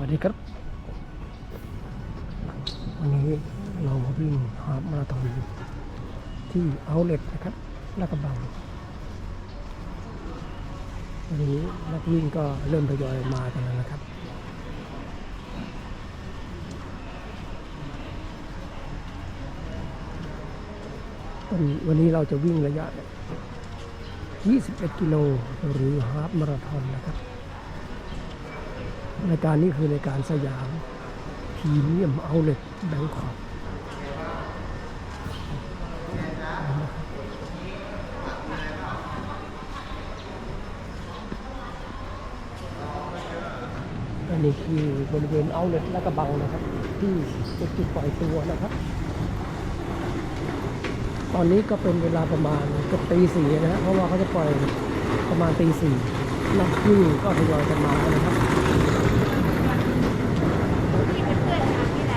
วัสดีครับ วันนี้เรามาวิ่งฮาฟมาราธอนที่เอาเล t นะครับลาดกระบังวันนี้นักวิ่งก็เริ่มทยอยมากันแล้วนะครับวันวันนี้เราจะวิ่งระยะ 21 กิโลหรือฮาฟมาราธอนนะครับ รายการนี้คือรายการสยามพรีเมียมเอาเล t แบงคอกอันนี้คือบริเวณเอาเล t และกระบังนะครับ ที่เป็นจุดปล่อยตัวนะครับ ตอนนี้ก็เป็นเวลาประมาณกือบตีสี่นะฮะเพราะว่าเขาจะปล่อยประมาณตีสี่นักวิ่งก็ทยอยกันมานะครับ ที่เป็นเพื่อนทำที่ไหน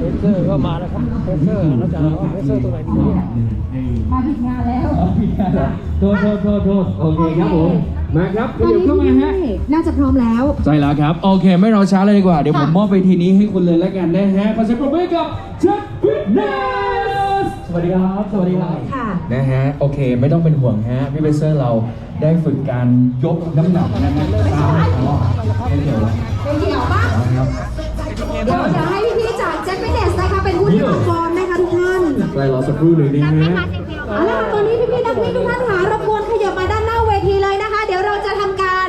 เพเซอร์ก็มาแล้วครับเพเซอร์เราจะเอาเพเซอร์ตัวไหนดีเนี่ยมาผิดงานแล้วโทษโทษโทษโทษโอเคครับผม มาครับตอนเดี๋ยวนี้เข้ามาฮะน่าจะพร้อมแล้ว ใช่แล้วครับ โอเค ไม่รอช้าเลยดีกว่า เดี๋ยวผมค่ะมอบไปทีนี้ให้คุณเลยแล้วกันนะฮะ ขอเสียงปรบมือกับเช็คฟิตเนสสวัสดีครับ สวัสดีครับ ค่ะ นะฮะ โอเค ไม่ต้องเป็นห่วงฮะ พี่เบเซอร์เราได้ฝึกการยกน้ำหนักนะฮะตามอ๋อไม่เกี่ยวแล้วเป็นเดี่ยวปะนะครับเดี๋ยว ท่านใกล้รอสักครู่หนึ่งนะฮะเอาละค่ะตอนนี้พี่ๆนักวิ่งทุกท่านค่ะรบกวนขยับมาด้านหน้าเวทีเลยนะคะ เดี๋ยวเราจะทำการ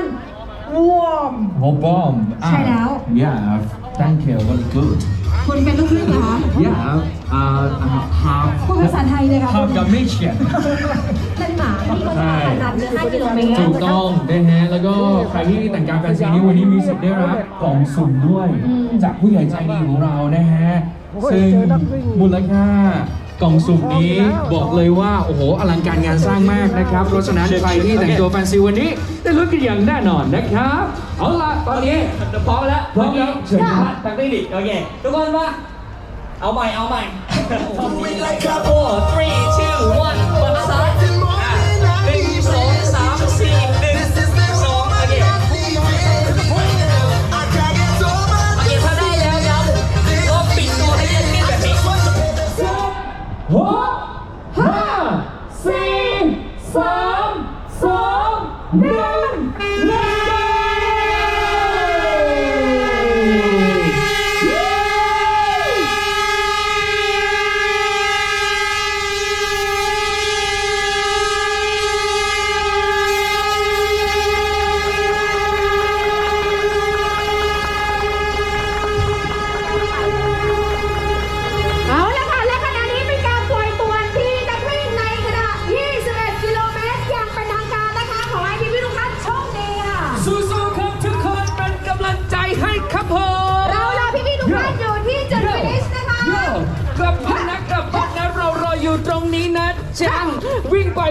วอร์มโฮบอมใช่แล้ว yeah thank you very good คุณเป็นลูกครึ่งเหรอคะ yeah uh half พูดภาษาไทยเลยค่ะ half Dalmatian เป็นหมาที่เขาจะผ่านด่าน5กิโลเมตรถูกต้องนะฮะ แล้วก็ใครที่แต่งกายแฟนซีนี้วันนี้มีสิทธิ์ได้รับกล่องสุ่มด้วย จากผู้ใหญ่ใจดีของเรานะฮะ ซึ่งมูลค่า กล่องสุ่มนี้บอกเลยว่าโอ้โหอลังการงานสร้างมากนะครับ เพราะฉะนั้นใครที่แต่งตัวแฟนซีวันนี้ ได้ลุ้นกันอย่างแน่นอนนะครับ เอาล่ะตอนนี้พร้อมแล้วพร้อมแล้วเชิญครับทางเทคนิคโอเคทุกคนมาเอาใหม่เอาใหม่โอ้ three two one เปิดซ้าย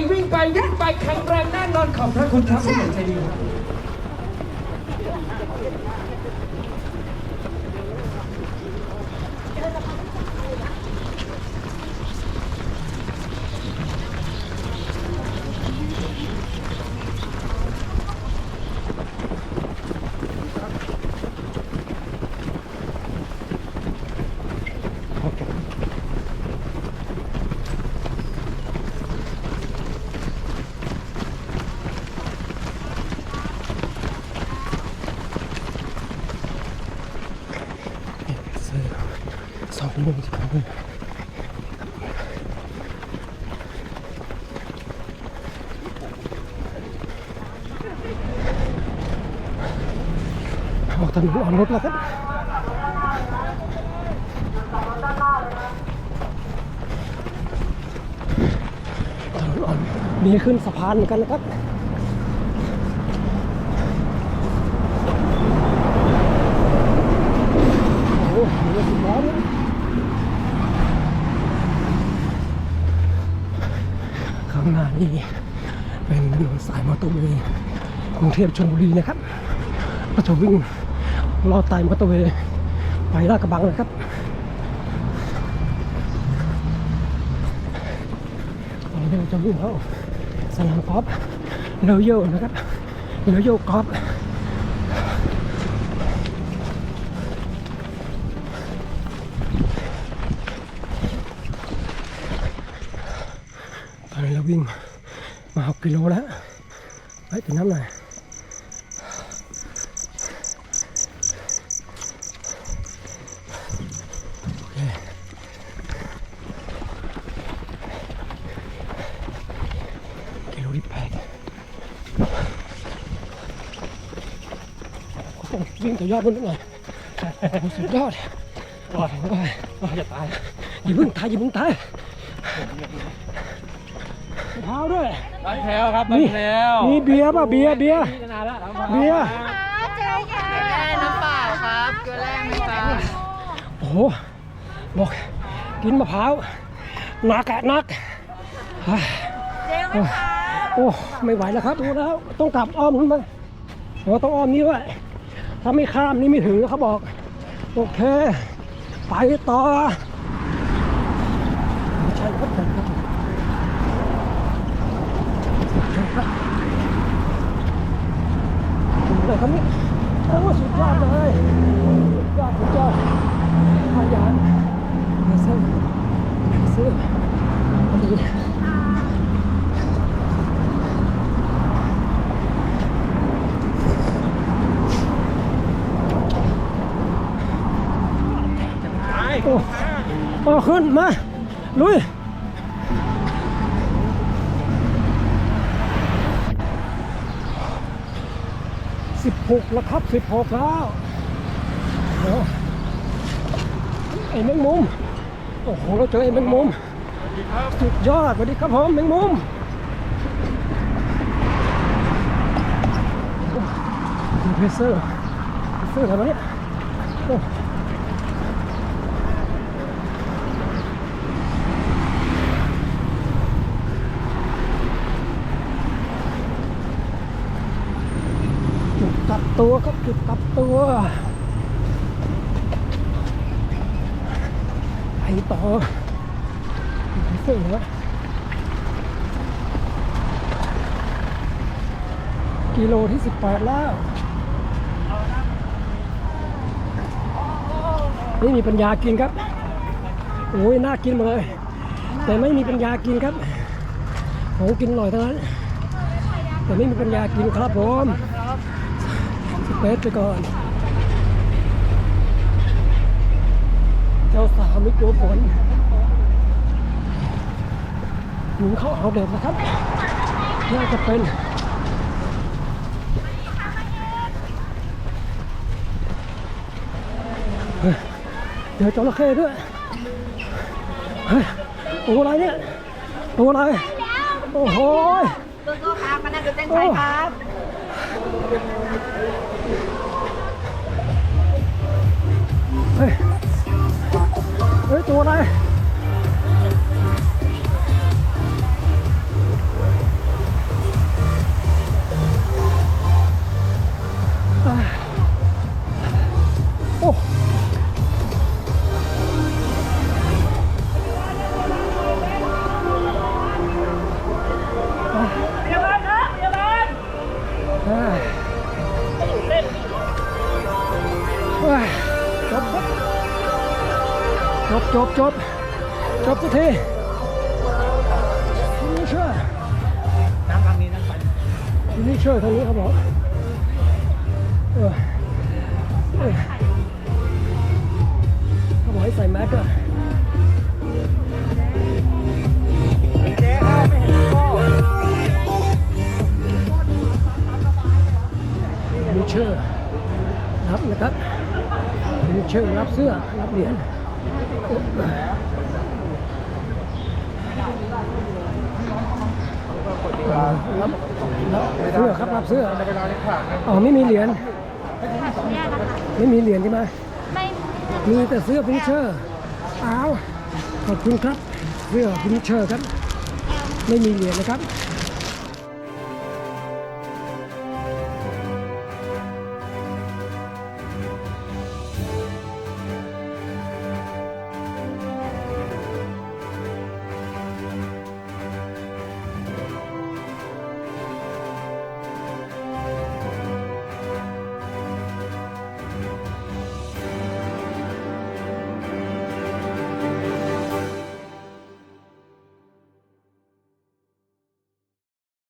วิ่งไปวิ่งไปวิ่งไปแข็งแรงแน่นอนขอบพระคุณครับผู้ใหญ่ใจดีครับ เพเซอร์สองโมงสิบโมง ออกถนนออกรถแล้วครับถนนอ่อนมีขึ้นสะพานเหมือนกันนะครับโอ้โหเรือสิบล้อนข้างหน้านี่เป็นถนนสายมอเตอร์เวย์กรุงเทพชลบุรีนะครับก็จะวิ่ง ลอดใต้มอเตอร์เวย์ไปลาดกระบังนะครับตอนนี้เราจะวิ่งเข้าสนามกอล์ฟโลโยนะครับโลโยกอล์ฟตอนนี้เราวิ่งมา6กิโลแล้วไปถึงน้ำหน่อยโอเคกิโลที่แปดโอ้โห วิ่งต่อยอดบนนิดหน่อยโอ้โหสุดยอดโอ้ยโอ้ยจะตายอย่าเพิ่งตายอย่าเพิ่งตายเท้าด้วยร้านแถวครับนี่มีเบียร์ป่ะเบียร์เบียร์เบียร์น้ำเปล่าครับเกลือแร่ไหมครับโอ้โหบอกกินมะพร้าวหนักอะหนักเฮ้ยโอ้โอ้ไม่ไหวแล้วครับดูแล้ว ต้องกลับอ้อมขึ้นมาโอ้ต้องอ้อมนี้ด้วย ถ้าไม่ข้ามนี่ไม่ถึงเขาบอก โอเค ไปต่อใช่ครับผมครับผมใช่ครับถึงเลยครับนี่โอ้สุดยอดเลย สุดยอดสุดยอดขยันเดี๋ยวซื้อเดี๋ยวซื้อพอดีโอ้โอ้ ขึ้น มา ลุย สิบหกแล้วครับสิบหกแล้วเดี๋ยวไอ้แมงมุม โอ้โห เราเจอไอ้แมงมุม สุดยอดสวัสดีครับผมแมงมุมโอ้ดูเพรสเซอร์เพรสเซอร์อะไรวะเนี่ยโอ้จุดกลับ ตัวครับจุดกลับตัวไปต่อดูเสเซอร์นะกิโลที่ 18 แล้วไม่มีปัญญากินครับ โอ้ยน่ากินมดเลย แต่ไม่มีปัญญากินครับของกินอร่อยเทั้งนั้น แต่ไม่มีปัญญากินครับผม สเปซไปก่อนเจ้าสาวไม่กลัวฝนหนุนเข้าเอาเด็ดนะครับน่าจะเป็นเฮ้ยเจอจระเข้ด้วยเฮ้ยตัวอะไรเนี่ยตัวอะไรโอ้โหเบอร์เกอร์ครับมานั่งดูเต้นไทยครับ Thank you. บจบจบจบสักทีนี่เชื่อน้ำทางนี้น้ำไปนี่เชื่อทางนี้เขาบอกเออเออเขาบอกให้ใส่แมสด้วยมีเชื่อรับนะครับมีเชื่อรับเสื้อรับเหรียญ รับรับเสื้อครับรับเสื้ออ๋อไม่มีเหรียญไม่มีเหรียญใช่ไหมมีแต่เสื้อฟินิเชอร์อ้าวขอบคุณครับเสื้อฟินิเชอร์ครับ ไม่มีเหรียญนะครับ